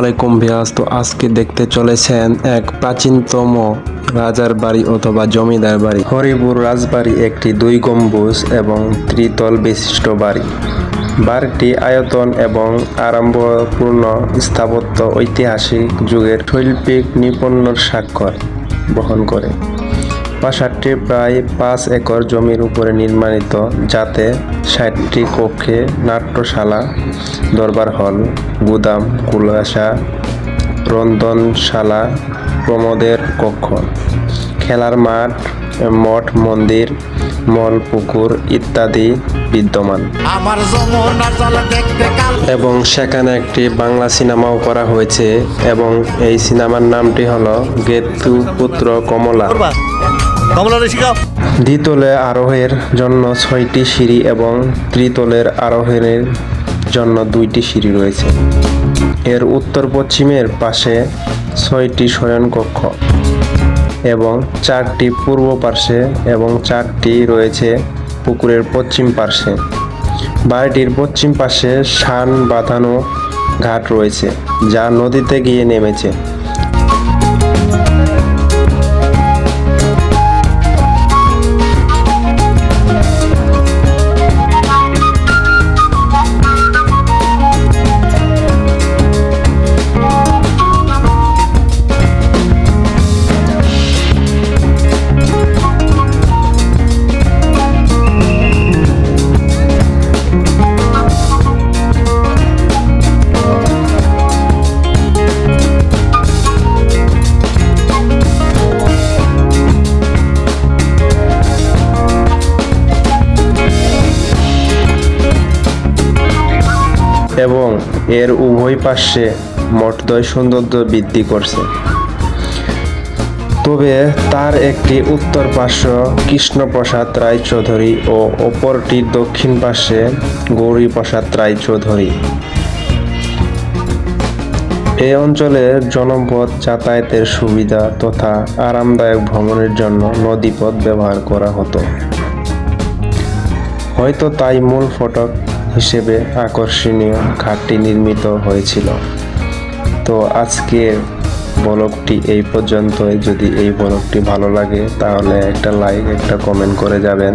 আলাইকুম ভিয়াস। তো আজকে দেখতে চলেছেন এক প্রাচীনতম রাজার বাড়ি অথবা জমিদার বাড়ি। হরিপুর রাজবাড়ি একটি দুই গম্বুজ এবং ত্রিতল বিশিষ্ট বাড়ি। বাড়িটি আয়তন এবং আরম্ভপূর্ণ স্থাপত্য ঐতিহাসিক যুগের শৈল্পিক নিপুণ্যর স্বাক্ষর বহন করে। প্রাসাদটি প্রায় পাঁচ একর জমির উপরে নির্মাণিত যাতে ষাটটি কক্ষে নাট্যশালা দরবার হল গুদাম কুলাসা রন্ধনশালা প্রমোদের কক্ষ খেলার মাঠ মঠ মন্দির মল পুকুর ইত্যাদি বিদ্যমান। এবং সেখানে একটি বাংলা সিনেমাও করা হয়েছে এবং এই সিনেমার নামটি হলো গেতু পুত্র কমলা। করবা কমলা শিখাও দ্বিতলে আরোহের জন্য ছয়টি সিঁড়ি এবং ত্রিতলের আরোহণের জন্য দুইটি সিঁড়ি রয়েছে। এর উত্তর পশ্চিমের পাশে ছয়টি শয়নকক্ষ এবং চারটি পূর্ব পার্শ্বে এবং চারটি রয়েছে পুকুরের পশ্চিম পার্শ্বে। বাড়িটির পশ্চিম পাশে শান বাঁধানো ঘাট রয়েছে, যা নদীতে গিয়ে নেমেছে। এবং এর উভয় পার্শ্বে মঠদ্বয় সৌন্দর্য বৃদ্ধি করছে। তবে তার একটি উত্তর পার্শ্ব কৃষ্ণপ্রসাদ রায়চৌধুরী ও অপরটি দক্ষিণ পার্শ্বে গৌরীপ্রসাদ রায়চৌধুরী। এই অঞ্চলের জনপথ যাতায়াতের সুবিধা তথা আরামদায়ক ভ্রমণের জন্য নদীপথ ব্যবহার করা হতো। হয়তো তাই মূল ফটক হিসেবে আকর্ষণীয় ঘাটটি নির্মিত হয়েছিল। তো আজকের ব্লগটি এই পর্যন্তই। যদি এই ব্লগটি ভালো লাগে, তাহলে একটা লাইক একটা কমেন্ট করে যাবেন।